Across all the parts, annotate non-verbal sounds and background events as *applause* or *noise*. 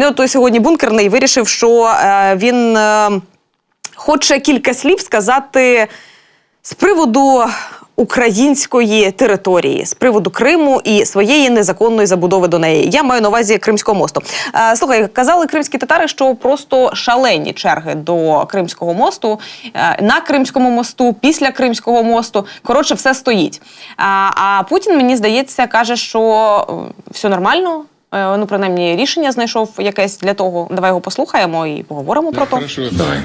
Ну, той сьогодні бункерний вирішив, що е, він е, хоче кілька слів сказати з приводу української території, з приводу Криму і своєї незаконної забудови до неї. Я маю на увазі Кримського мосту. Е, слухай, казали кримські татари, що просто шалені черги до Кримського мосту, е, на Кримському мосту, після Кримського мосту. Коротше, все стоїть. А, а Путін, мені здається, каже, що е, все нормально. Е, Ну, принаймні, рішення знайшов якесь для того. Давай його послухаємо і поговоримо про то. Хорошо.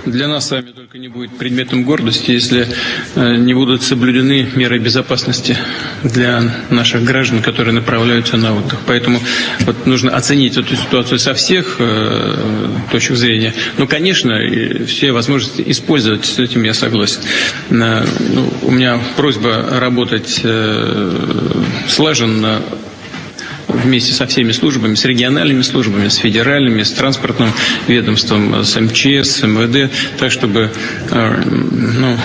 Для нас с вами только не будет предметом гордости, если э, не будут соблюдены меры безопасности для наших граждан, которые направляются на отдых. Поэтому вот нужно оценить эту ситуацию со всех э, точек зрения. Но, конечно, и все возможности использовать, с этим я согласен. Э, ну, у меня просьба работать э, слаженно вместе со всеми службами, с региональными службами, с федеральными, с транспортным ведомством, с МЧС, с МВД, так чтобы э, ну,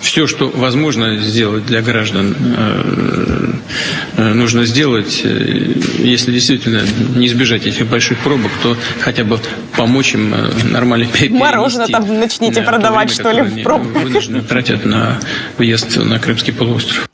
все, что возможно сделать для граждан, э, э, нужно сделать. Если действительно не избежать этих больших пробок, то хотя бы помочь им нормально пе- Мороженое перенести, там начните да, продавать, время, что ли, в пробках. Вынуждены тратят на въезд на Крымский полуостров.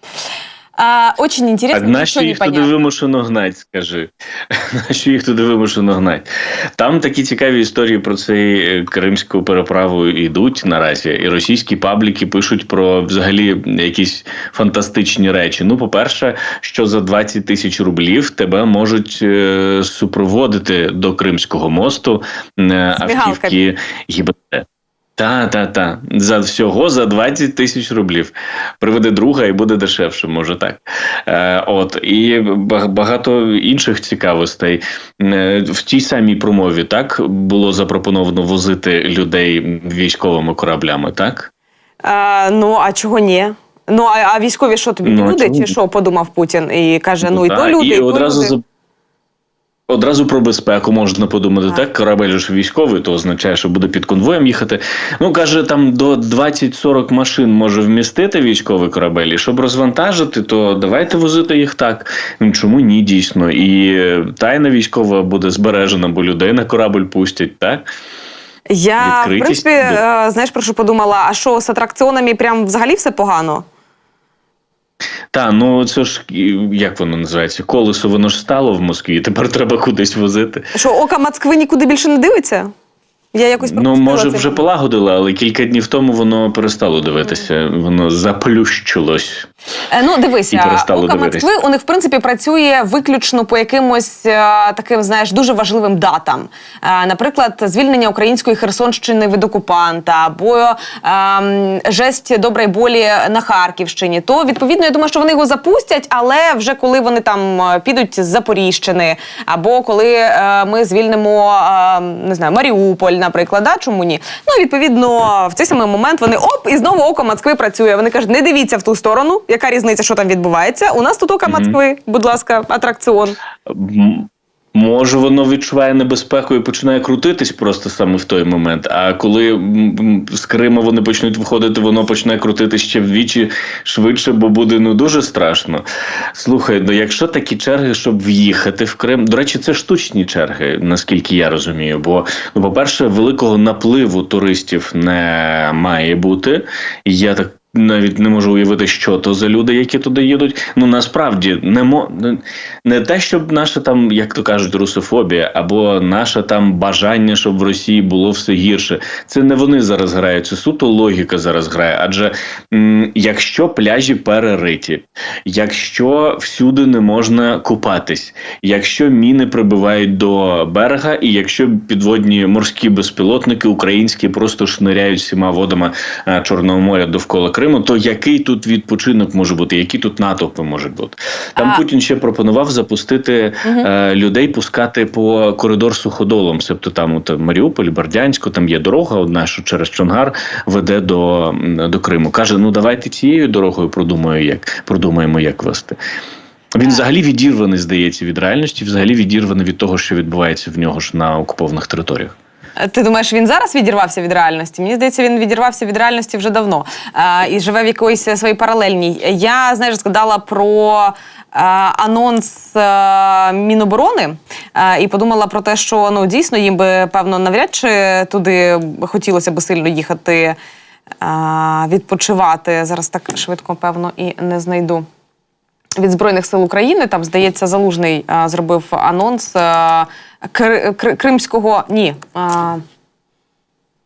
А, очень А интересно, нащо ничего не їх туди вимушено гнать, скажи? *laughs* Нащо їх туди вимушено гнать? Там такі цікаві історії про цей е, кримську переправу йдуть наразі, і російські пабліки пишуть про взагалі якісь фантастичні речі. Ну, по-перше, що за 20 тисяч рублів тебе можуть е, супроводити до Кримського мосту е, автівки ГІБД. Та, та, та. За всього за 20 тисяч рублів. Приведе друга і буде дешевше, може так. Е, от і багато інших цікавостей. Е, в тій самій промові так було запропоновано возити людей військовими кораблями, так? А, ну, а чого ні? Ну, а, а військові що тобі Ну, люди, чому? чи що подумав Путін? І каже: ну, і та, то люди, і, і то одразу люди. Одразу про безпеку можна подумати, Так. так. Корабель ж військовий, то означає, що буде під конвоєм їхати. Ну каже, там до 20-40 машин може вмістити військовий корабель. І щоб розвантажити, то давайте возити їх так. Ну чому ні, дійсно? І тайна військова буде збережена, бо людей на корабль пустять, так? Я, в принципі, е, знаєш, про що подумала? А що з атракціонами прям взагалі все погано? Та ну це ж як воно називається? Колесо воно ж стало в Москві. Тепер треба кудись возити. Що ока Москви нікуди більше не дивиться? Я якось Ну, може, це. вже полагодили, але кілька днів тому воно перестало дивитися. Воно заплющилось. Е, Ну, дивися, дивитись. Москви у них в принципі працює виключно по якимось е, таким, знаєш, дуже важливим датам. Е, наприклад, звільнення української Херсонщини від окупанта, або е, м, жесть доброї болі на Харківщині. То відповідно, я думаю, що вони його запустять, але вже коли вони там підуть з Запоріжщини, або коли е, ми звільнимо е, не знаю, Маріуполь, наприклад, да? чому ні? Ну відповідно, в цей самий момент вони оп, і знову око Москви працює. Вони кажуть, не дивіться в ту сторону, яка різниця, що там відбувається. У нас тут око Москви, будь ласка, атракціон. Може, воно відчуває небезпеку і починає крутитись просто саме в той момент. А коли з Криму вони почнуть виходити, воно почне крутитись ще вдвічі швидше, бо буде ну дуже страшно. Слухай, ну якщо такі черги, щоб в'їхати в Крим, до речі, це штучні черги, наскільки я розумію. Бо, ну, по-перше, великого напливу туристів не має бути. Я так. Навіть не можу уявити, що то за люди, які туди їдуть. Ну насправді не мо не- те, щоб наша там, як то кажуть, русофобія, або наше там бажання, щоб в Росії було все гірше. Це не вони зараз грають, це суто логіка зараз грає. Адже м, якщо пляжі перериті, якщо всюди не можна купатись, якщо міни прибивають до берега, і якщо підводні морські безпілотники українські просто шниряють всіма водами е, Чорного моря довкола Криму, то який тут відпочинок може бути, які тут натовпи можуть бути? Там А- Путін ще пропонував запустити е, людей, пускати по коридор суходолом. Себто там от Маріуполь, Бердянську, там є дорога одна, що через Чонгар веде до, до Криму. Каже: ну давайте цією дорогою продумаю, як продумаємо, як вести. Він взагалі відірваний, здається, від реальності, взагалі відірваний від того, що відбувається в нього ж на окупованих територіях. Ти думаєш, він зараз відірвався від реальності? Мені здається, він відірвався від реальності вже давно е, і живе в якоїсь своїй паралельній. Я знаєш, згадала про е, анонс е, Міноборони е, і подумала про те, що ну дійсно їм би певно навряд чи туди хотілося би сильно їхати е, відпочивати. Зараз так швидко, певно, і не знайду. Від Збройних сил України там, здається, залужний е, зробив анонс е, Кри- Кри- Кримського. Ні. е,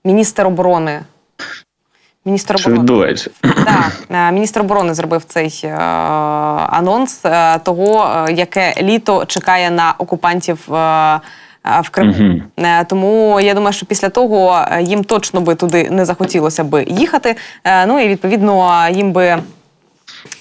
міністр оборони. Міністр Що відбувається? Так, е, міністр оборони зробив цей е, анонс е, того, яке літо чекає на окупантів. е, В Криму. Е, тому я думаю, що після того їм точно би туди не захотілося би їхати. Е, Ну і відповідно їм би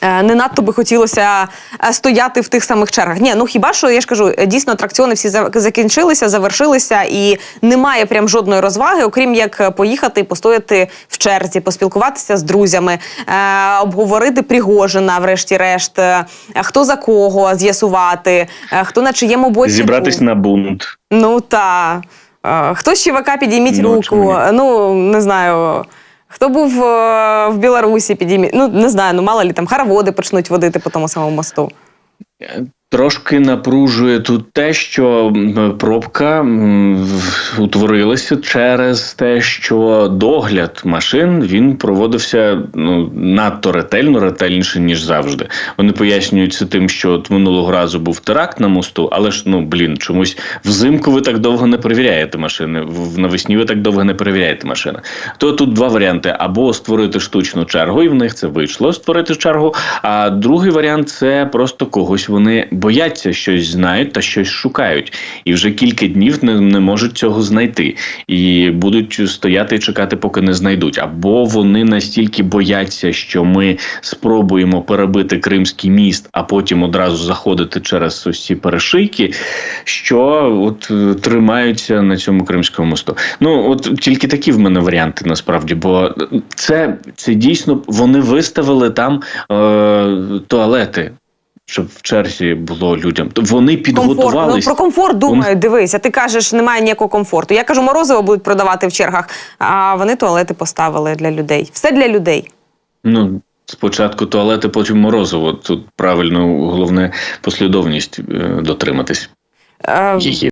не надто би хотілося е, стояти в тих самих чергах. Ні, ну хіба що я ж кажу, е, дійсно атракціони всі за- закінчилися, завершилися, і немає прям жодної розваги, окрім як е, поїхати постояти в черзі, поспілкуватися з друзями, е, обговорити Пригожина, врешті-решт, е, хто за кого з'ясувати, е, хто на чиєму боці Зібратись на бунт. Ну та Е, хто з ЧВК підійміть Ну, руку. Ну не знаю. Хто був е, в Білорусі, підійміть. Ну не знаю, ну мало лі там хороводи почнуть водити по тому самому мосту. Трошки напружує тут те, що пробка утворилася через те, що догляд машин він проводився ну надто ретельно, ретельніше ніж завжди. Вони пояснюють це тим, що от минулого разу був теракт на мосту, але ж ну блін, чомусь взимку ви так довго не перевіряєте машини. в- Навесні ви так довго не перевіряєте машини. То тут два варіанти: або створити штучну чергу, і в них це вийшло створити чергу. А другий варіант це просто когось вони бояться, щось знають та щось шукають, і вже кілька днів не, не можуть цього знайти, і будуть стояти і чекати, поки не знайдуть. Або вони настільки бояться, що ми спробуємо перебити Кримський міст, а потім одразу заходити через ці перешийки, що от е, тримаються на цьому Кримському мосту. Ну от тільки такі в мене варіанти насправді, бо це, це дійсно вони виставили там е, туалети. Щоб в черзі було людям. Вони підготувалися. Ну, про комфорт думають, дивись, а ти кажеш, немає ніякого комфорту. Я кажу, морозиво будуть продавати в чергах, а вони туалети поставили для людей. Все для людей. Ну, спочатку туалети, потім морозиво. Тут правильно головне послідовність е, дотриматись Е, її.